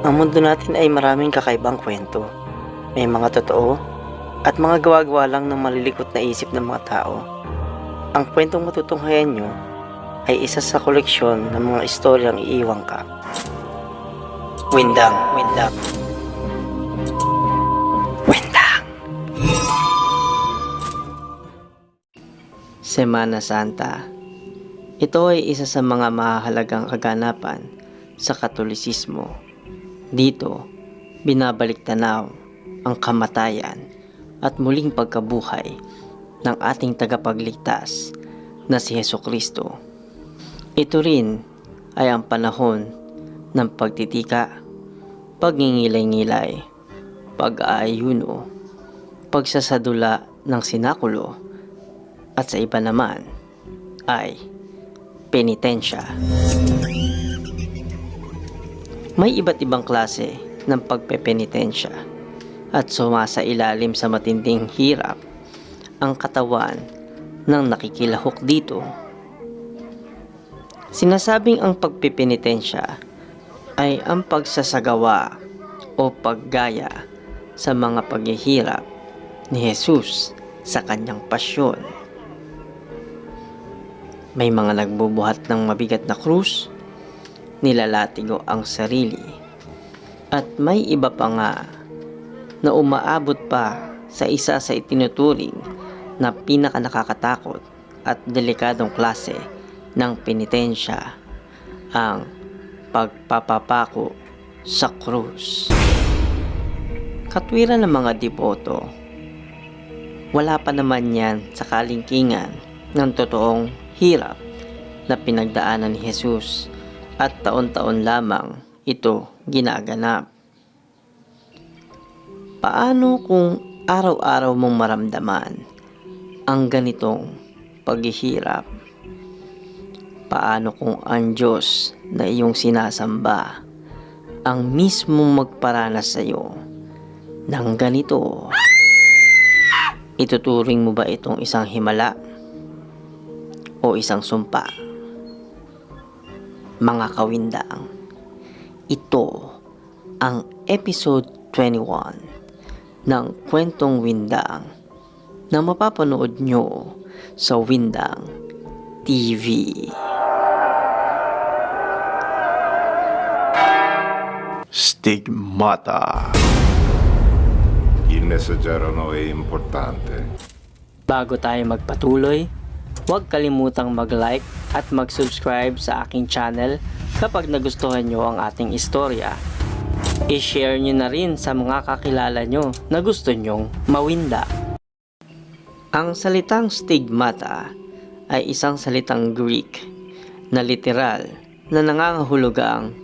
Ang mundo natin ay maraming kakaibang kwento. May mga totoo at mga gawa-gawa lang ng malilikot na isip ng mga tao. Ang kwentong matutunghayan nyo ay isa sa koleksyon ng mga istoryang iiwang ka. Windang, windang. Windang! Semana Santa Ito ay isa sa mga mahalagang kaganapan sa Katolisismo. Dito, binabalik tanaw ang kamatayan at muling pagkabuhay ng ating tagapagligtas na si Heso Kristo. Ito rin ay ang panahon ng pagtitika, pagngingilay-ngilay, pag-aayuno, pagsasadula ng sinakulo, at sa iba naman ay penitensya. May iba't ibang klase ng pagpepenitensya at sumasa ilalim sa matinding hirap ang katawan ng nakikilahok dito. Sinasabing ang pagpipenitensya ay ang pagsasagawa o paggaya sa mga paghihirap ni Jesus sa kanyang pasyon. May mga nagbubuhat ng mabigat na krus, nilalatigo ang sarili, at may iba pa nga na umaabot pa sa isa sa itinuturing na pinaka nakakatakot at delikadong klase ng penitensya, ang pagpapapako sa krus. Katwiran ng mga deboto, wala pa naman yan sa kalingkingan ng totoong hirap na pinagdaanan ni Jesus at taon-taon lamang ito ginaganap. Paano kung araw-araw mong maramdaman ang ganitong paghihirap? Paano kung ang Diyos na iyong sinasamba ang mismong magparanas sa iyo ng ganito? Ituturing mo ba itong isang himala o isang sumpa? Mga kawindang, ito ang episode 21 ng Kwentong Windang na mapapanood nyo sa Windang TV. Stigmata. Il messaggero è importante. Bago tayo magpatuloy, huwag kalimutang mag-like at mag-subscribe sa aking channel kapag nagustuhan nyo ang ating istorya. I-share nyo na rin sa mga kakilala nyo na gusto nyong mawinda. Ang salitang stigmata ay isang salitang Greek na literal na nangangahulugang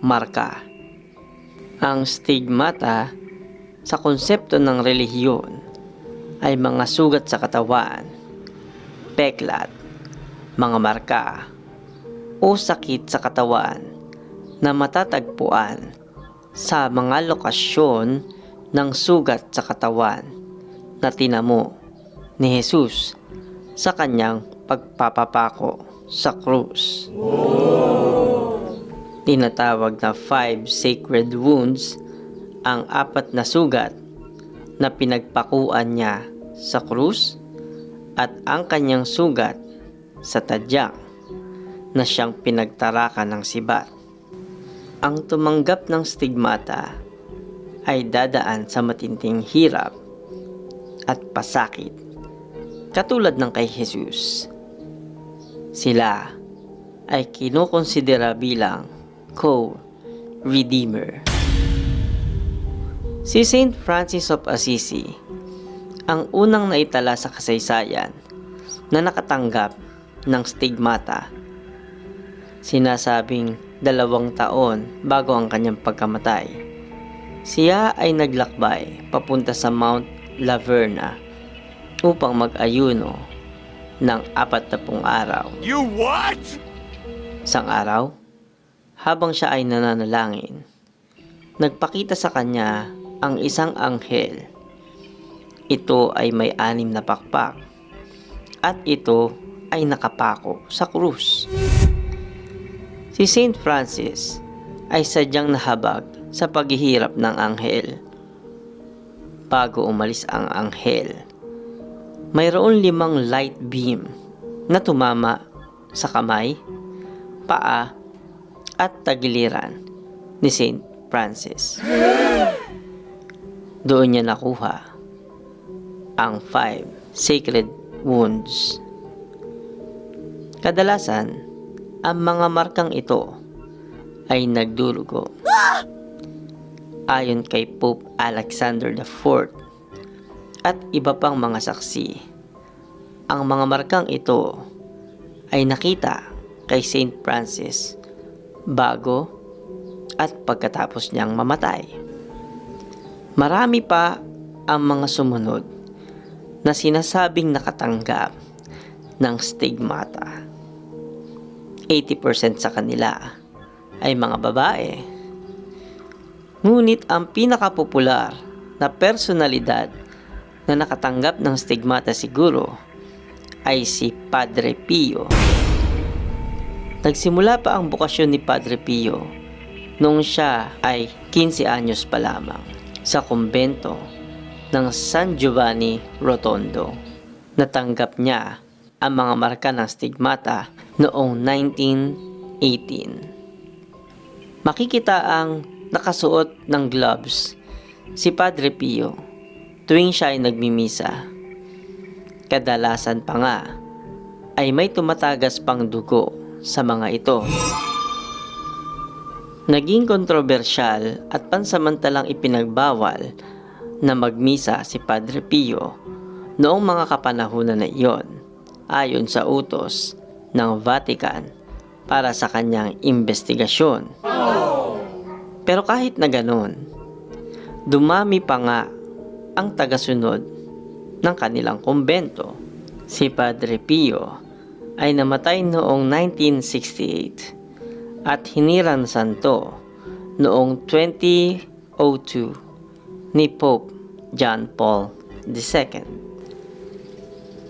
marka. Ang stigmata sa konsepto ng relihiyon ay mga sugat sa katawan, peklat, mga marka, o sakit sa katawan na matatagpuan sa mga lokasyon ng sugat sa katawan na tinamo ni Jesus sa kanyang pagpapapako sa krus. Tinatawag na five sacred wounds ang apat na sugat na pinagpakuan niya sa krus at ang kanyang sugat sa tadyak na siyang pinagtarakan ng sibat. Ang tumanggap ng stigmata ay dadaan sa matinding hirap at pasakit katulad ng kay Jesus. Sila ay kinukonsidera bilang co-redeemer. Si Saint Francis of Assisi ang unang naitala sa kasaysayan na nakatanggap ng stigmata. Sinasabing dalawang taon bago ang kanyang pagkamatay. Siya ay naglakbay papunta sa Mount Laverna upang mag-ayuno ng apat na pung araw. You what? Isang araw, habang siya ay nananalangin, nagpakita sa kanya ang isang anghel. Ito ay may anim na pakpak at ito ay nakapako sa krus. Si Saint Francis ay sadyang nahabag sa paghihirap ng anghel. Bago umalis ang anghel, mayroon limang light beam na tumama sa kamay, paa, at tagiliran ni Saint Francis. Doon niya nakuha ang five sacred wounds. Kadalasan, ang mga markang ito ay nagdurugo. Ayon kay Pope Alexander IV at iba pang mga saksi, ang mga markang ito ay nakita kay Saint Francis bago at pagkatapos niyang mamatay. Marami pa ang mga sumunod na sinasabing nakatanggap ng stigmata. 80% sa kanila ay mga babae. Ngunit ang pinakapopular na personalidad na nakatanggap ng stigmata siguro ay si Padre Pio. Nagsimula pa ang bukasyon ni Padre Pio noong siya ay 15 anyos pa lamang sa kumbento ng San Giovanni Rotondo. Natanggap niya ang mga marka ng stigmata noong 1918. Makikita ang nakasuot ng gloves si Padre Pio tuwing siya ay nagmimisa. Kadalasan pa nga ay may tumatagas pang dugo sa mga ito. Naging kontrobersyal at pansamantalang ipinagbawal na magmisa si Padre Pio noong mga kapanahunan na iyon ayon sa utos ng Vatican para sa kanyang investigasyon. Pero kahit na ganon, dumami pa nga ang tagasunod ng kanilang kumbento. Si Padre Pio ay namatay noong 1968 at hinirang santo noong 2002 ni Pope John Paul II.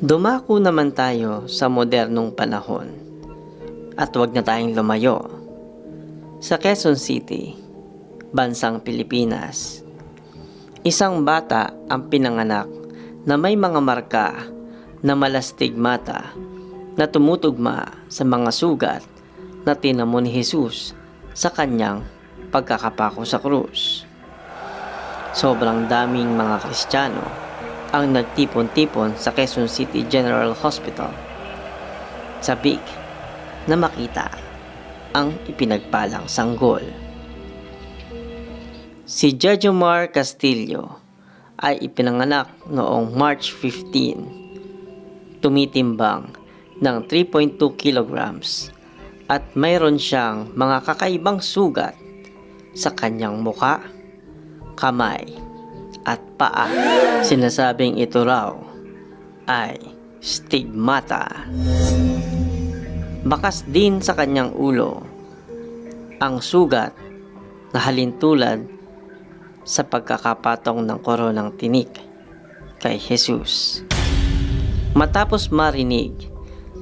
Dumako naman tayo sa modernong panahon at huwag na tayong lumayo. Sa Quezon City, bansang Pilipinas, isang bata ang pinanganak na may mga marka na malastigmata na tumutugma sa mga sugat na tinamo ni Jesus sa kanyang pagkakapako sa krus. Sobrang daming mga Kristiyano ang nagtipon-tipon sa Quezon City General Hospital sa Big na makita ang ipinagpalang sanggol. Si Jejomar Castillo ay ipinanganak noong March 15, tumitimbang ng 3.2 kilograms at mayroon siyang mga kakaibang sugat sa kanyang muka, kamay, at paa. Sinasabing ito raw ay stigmata. Bakas din sa kanyang ulo ang sugat na halintulad sa pagkakapatong ng koronang tinik kay Jesus. Matapos marinig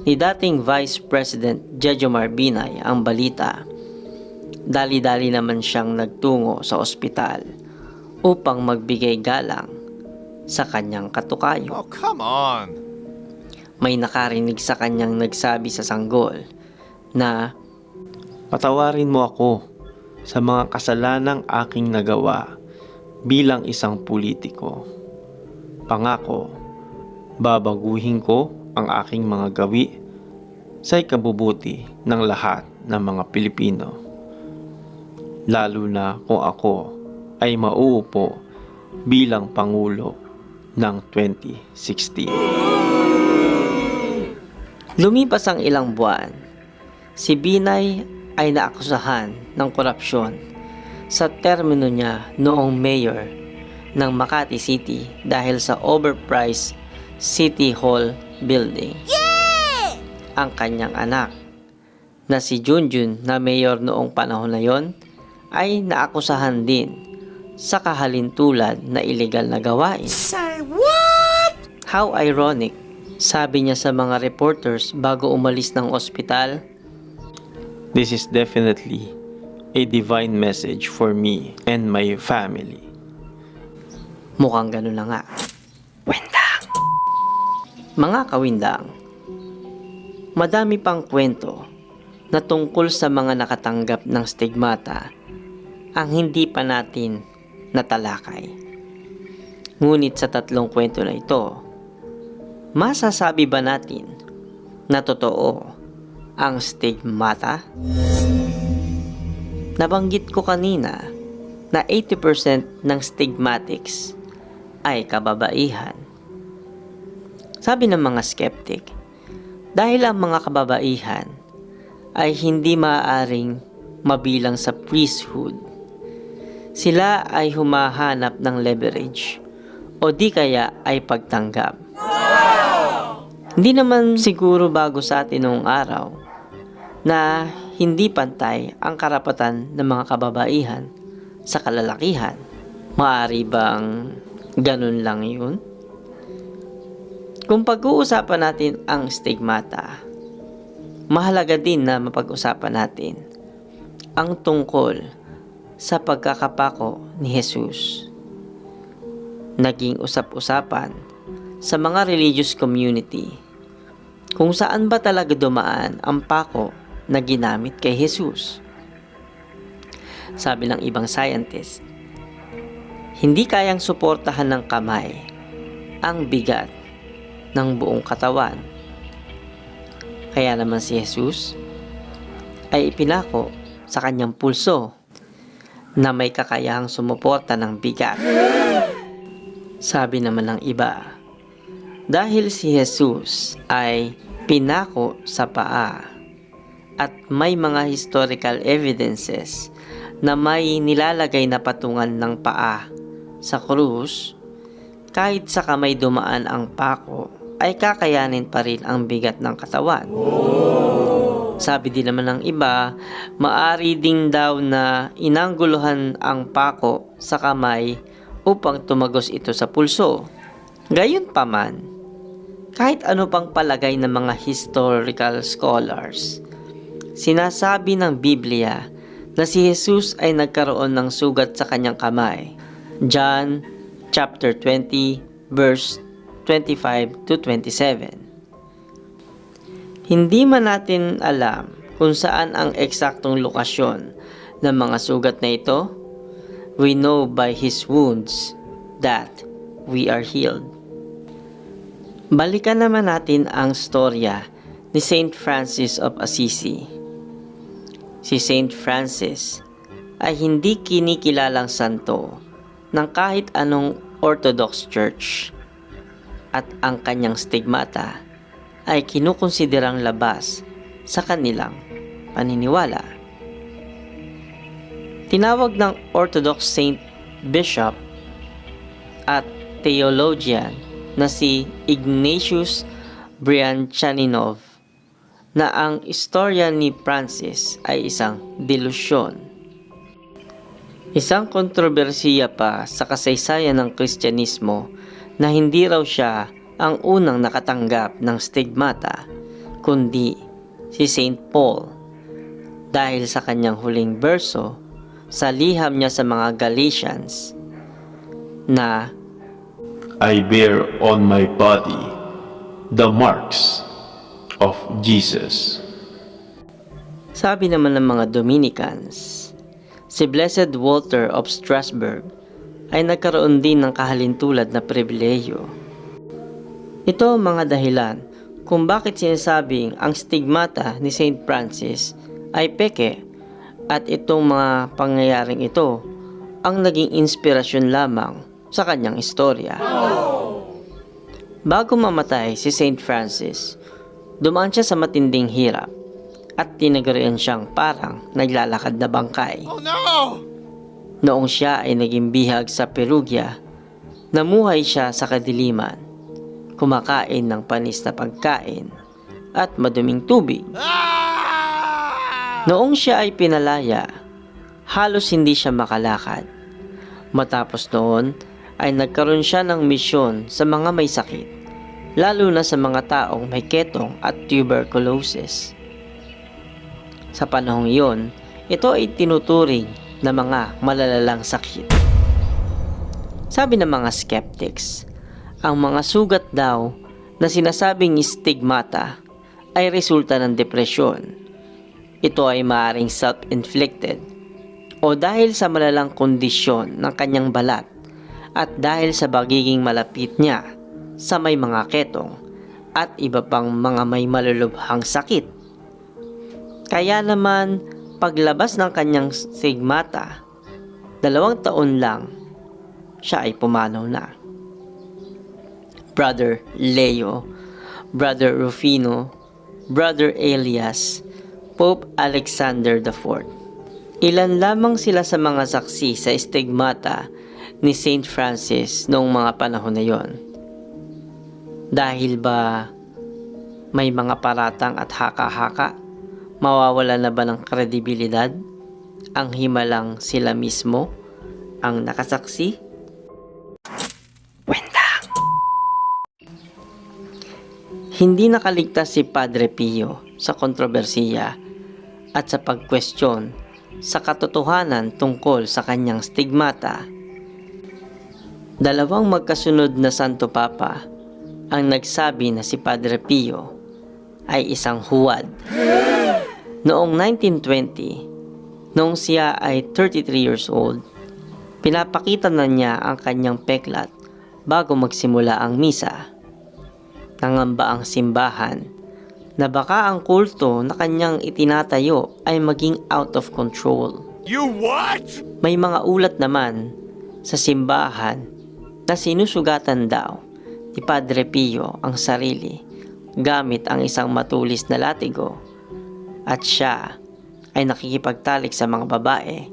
ni dating Vice President Jejomar Binay ang balita, dali-dali naman siyang nagtungo sa ospital upang magbigay galang sa kanyang katukayo. Oh, come on. May nakarinig sa kanyang nagsabi sa sanggol na Patawarin mo ako sa mga kasalanang aking nagawa bilang isang politiko. Pangako, babaguhin ko ang aking mga gawi sa ikabubuti ng lahat ng mga Pilipino. Lalo na kung ako ay mauupo bilang Pangulo ng 2016. Lumipas ang ilang buwan, si Binay ay naakusahan ng korupsyon sa termino niya noong mayor ng Makati City dahil sa overpriced City Hall building. Ang kanyang anak na si Junjun na mayor noong panahon na yon ay naakusahan din sa kahalintulad na illegal na gawain. How ironic, sabi niya sa mga reporters bago umalis ng ospital. This is definitely a divine message for me and my family. Mukhang ganun na nga. Windang! Mga kawindang, madami pang kwento na tungkol sa mga nakatanggap ng stigmata ang hindi pa natin natalakay. Ngunit sa tatlong kwento na ito, masasabi ba natin na totoo ang stigmata? Nabanggit ko kanina na 80% ng stigmatics ay kababaihan. Sabi ng mga skeptic, dahil ang mga kababaihan ay hindi maaaring mabilang sa priesthood, sila ay humahanap ng leverage o di kaya ay pagtanggap. Hindi naman siguro bago sa atin noong araw na hindi pantay ang karapatan ng mga kababaihan sa kalalakihan. Maari bang ganun lang yun? Kung pag-uusapan natin ang stigmata, mahalaga din na mapag-usapan natin ang tungkol sa pagkakapako ni Jesus. Naging usap-usapan sa mga religious community kung saan ba talaga dumaan ang pako na ginamit kay Jesus. Sabi ng ibang scientist, hindi kayang suportahan ng kamay ang bigat ng buong katawan. Kaya naman si Jesus ay ipinako sa kanyang pulso na may kakayahang sumuporta ng bigat. Sabi naman ng iba, dahil si Jesus ay pinako sa paa at may mga historical evidences na may nilalagay na patungan ng paa sa krus, kahit sa kamay dumaan ang pako, ay kakayanin pa rin ang bigat ng katawan. Sabi din naman ng iba, maari ding daw na inangguluhan ang pako sa kamay upang tumagos ito sa pulso. Gayunpaman, kahit ano pang palagay ng mga historical scholars, sinasabi ng Biblia na si Jesus ay nagkaroon ng sugat sa kanyang kamay. John chapter 20 verse 25 to 27. Hindi man natin alam kung saan ang eksaktong lokasyon ng mga sugat na ito, we know by his wounds that we are healed. Balikan naman natin ang storya ni Saint Francis of Assisi. Si Saint Francis ay hindi kinikilalang santo ng kahit anong Orthodox Church at ang kanyang stigmata ay kinukonsiderang labas sa kanilang paniniwala. Tinawag ng Orthodox Saint Bishop at theologian na si Ignatius Brianchaninov na ang istorya ni Francis ay isang delusyon. Isang kontrobersiya pa sa kasaysayan ng Kristyanismo na hindi raw siya ang unang nakatanggap ng stigmata, kundi si St. Paul dahil sa kanyang huling berso sa liham niya sa mga Galatians na I bear on my body the marks of Jesus. Sabi naman ng mga Dominicans, si Blessed Walter of Strasbourg ay nagkaroon din ng kahalintulad na pribileyo. Ito ang mga dahilan kung bakit sinasabing ang stigmata ni St. Francis ay peke at itong mga pangyayaring ito ang naging inspirasyon lamang sa kanyang istorya. Bago mamatay si St. Francis, dumaan siya sa matinding hirap at tinagurian siyang parang naglalakad na bangkay. Noong siya ay naging bihag sa Perugia, namuhay siya sa kadiliman, kumakain ng panis na pagkain at maduming tubig. Noong siya ay pinalaya, halos hindi siya makalakad. Matapos noon ay nagkaroon siya ng misyon sa mga may sakit, lalo na sa mga taong may ketong at tuberculosis. Sa panahong iyon, ito ay tinuturing na mga malalalang sakit. Sabi ng mga skeptics, ang mga sugat daw na sinasabing stigmata ay resulta ng depresyon. Ito ay maaaring self-inflicted o dahil sa malalang kondisyon ng kanyang balat at dahil sa pagiging malapit niya sa may mga ketong at iba pang mga may malulubhang sakit. Kaya naman, paglabas ng kanyang stigmata, dalawang taon lang, siya ay pumanaw na. Brother Leo, Brother Rufino, Brother Elias, Pope Alexander IV. Ilan lamang sila sa mga saksi sa stigmata ni Saint Francis noong mga panahon na yon. Dahil ba may mga paratang at haka-haka, mawawala na ba ng kredibilidad ang himalang sila mismo ang nakasaksi? Wendang! Hindi nakaligtas si Padre Pio sa kontrobersiya at sa pagkwestiyon sa katotohanan tungkol sa kanyang stigmata. Dalawang magkasunod na Santo Papa ang nagsabi na si Padre Pio ay isang huwad. Noong 1920, noong siya ay 33 years old, pinapakita na niya ang kanyang peklat bago magsimula ang misa. Nangamba ang simbahan na baka ang kulto na kanyang itinatayo ay maging out of control. You what? May mga ulat naman sa simbahan na sinusugatan daw ni Padre Pio ang sarili gamit ang isang matulis na latigo at siya ay nakikipagtalik sa mga babae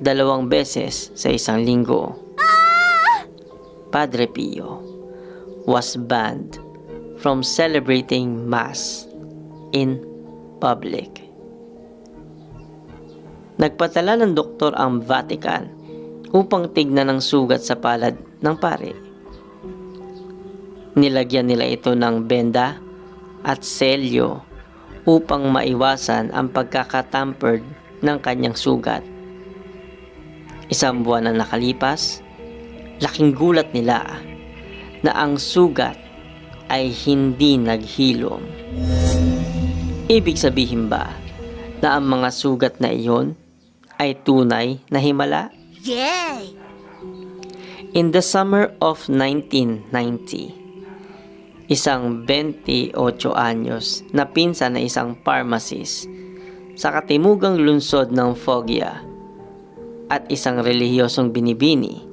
dalawang beses sa isang linggo. Padre Pio was banned from celebrating Mass in public. Nagpatala ng doktor ang Vatican upang tignan ang sugat sa palad ng pare. Nilagyan nila ito ng benda at selyo upang maiwasan ang pagkakatampered ng kanyang sugat. Isang buwan na nakalipas, laking gulat nila na ang sugat ay hindi naghilom. Ibig sabihin ba na ang mga sugat na iyon ay tunay na himala? Yay! In the summer of 1990, isang 28 anyos na pinsan na isang pharmacist sa katimugang lungsod ng Foggia at isang relihiyosong binibini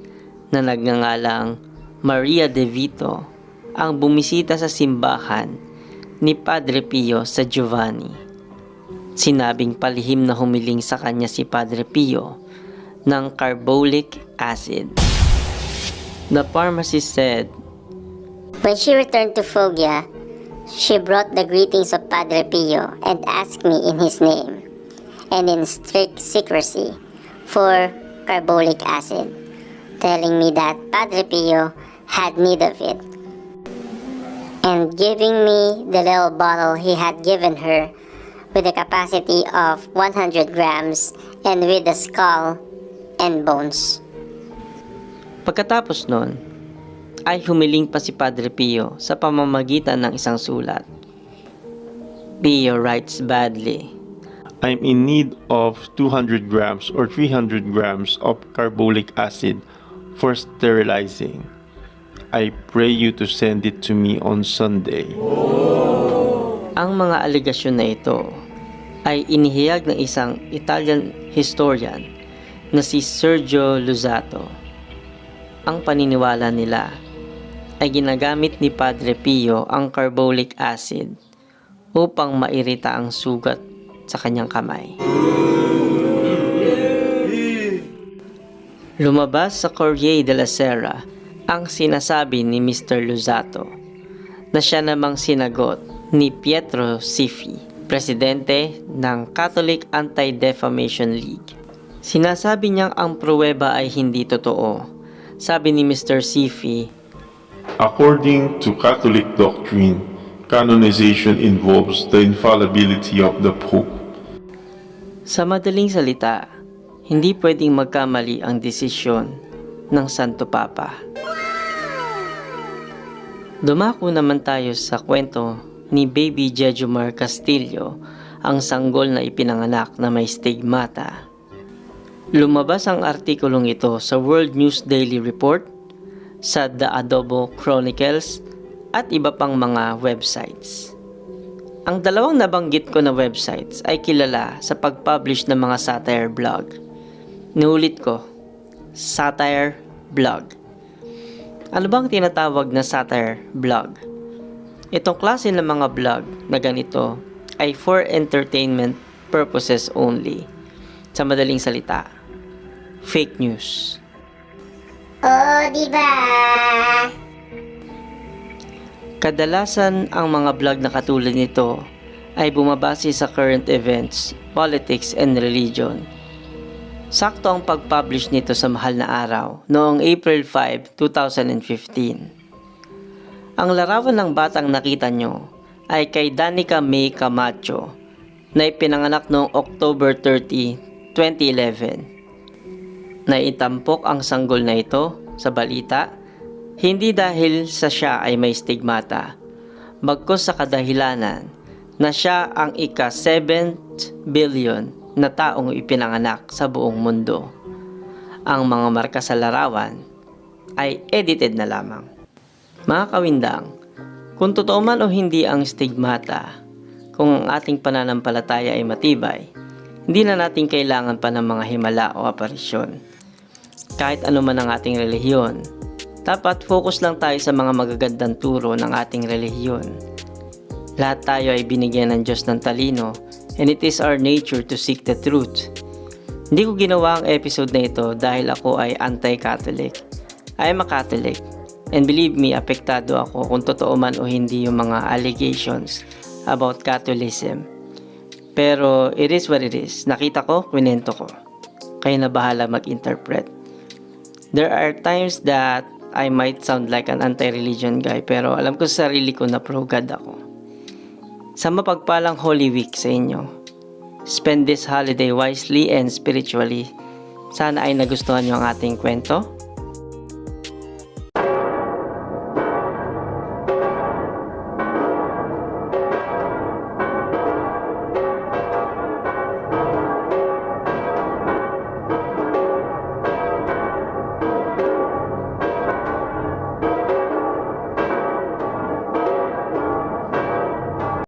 na nagngangalang Maria De Vito ang bumisita sa simbahan ni Padre Pio sa Giovanni. Sinabing palihim na humiling sa kanya si Padre Pio ng carbolic acid. The pharmacist said, When she returned to Foggia, she brought the greetings of Padre Pio and asked me in his name, and in strict secrecy, for carbolic acid, telling me that Padre Pio had need of it, and giving me the little bottle he had given her with a capacity of 100 grams and with the skull and bones. Pagkatapos nun, ay humiling pa si Padre Pio sa pamamagitan ng isang sulat. Pio writes badly. I'm in need of 200 grams or 300 grams of carbolic acid for sterilizing. I pray you to send it to me on Sunday. Ang mga aligasyon na ito ay inihayag ng isang Italian historian na si Sergio Luzzatto. Ang paniniwala nila ay ginagamit ni Padre Pio ang carbolic acid upang mairita ang sugat sa kanyang kamay. Lumabas sa Corriere della Sera ang sinasabi ni Mr. Luzzatto na siya namang sinagot ni Pietro Sifi, presidente ng Catholic Anti-Defamation League. Sinasabi niyang ang pruweba ay hindi totoo. Sabi ni Mr. Sifi, According to Catholic doctrine, canonization involves the infallibility of the Pope. Sa madaling salita, hindi pwedeng magkamali ang desisyon ng Santo Papa. Dumako naman tayo sa kwento ni Baby Jejomar Castillo, ang sanggol na ipinanganak na may stigmata. Lumabas ang artikulong ito sa World News Daily Report, sa The Adobo Chronicles, at iba pang mga websites. Ang dalawang nabanggit ko na websites ay kilala sa pag-publish ng mga satire blog. Nuulit ko, satire blog. Ano bang tinatawag na satire blog? Itong klase ng mga blog na ganito ay for entertainment purposes only. Sa madaling salita, fake news. Oh, di ba? Kadalasan ang mga vlog na katulad nito ay bumabase sa current events, politics, and religion. Sakto ang pag-publish nito sa mahal na araw noong April 5, 2015. Ang larawan ng batang nakita nyo ay kay Danica May Camacho na ipinanganak noong October 30, 2011. Naitampok ang sanggol na ito sa balita hindi dahil sa siya ay may stigmata, bagkus sa kadahilanan na siya ang ika 7th billion na taong ipinanganak sa buong mundo. Ang mga marka sa larawan ay edited na lamang. Mga kawindang, kung totoo man o hindi ang stigmata, kung ang ating pananampalataya ay matibay, hindi na natin kailangan pa ng mga himala o aparisyon. Kahit ano man ang ating relihiyon, dapat focus lang tayo sa mga magagandang turo ng ating relihiyon. Lahat tayo ay binigyan ng Diyos ng talino and it is our nature to seek the truth. Hindi ko ginawa ang episode na ito dahil ako ay anti-Catholic. I am a Catholic and believe me, apektado ako kung totoo man o hindi yung mga allegations about Catholicism. Pero it is what it is. Nakita ko, kwinento ko. Kayo na bahala mag-interpret. There are times that I might sound like an anti-religion guy pero alam ko sa sarili ko na pro-God ako. Sa mapagpalang Holy Week sa inyo, spend this holiday wisely and spiritually. Sana ay nagustuhan nyo ang ating kwento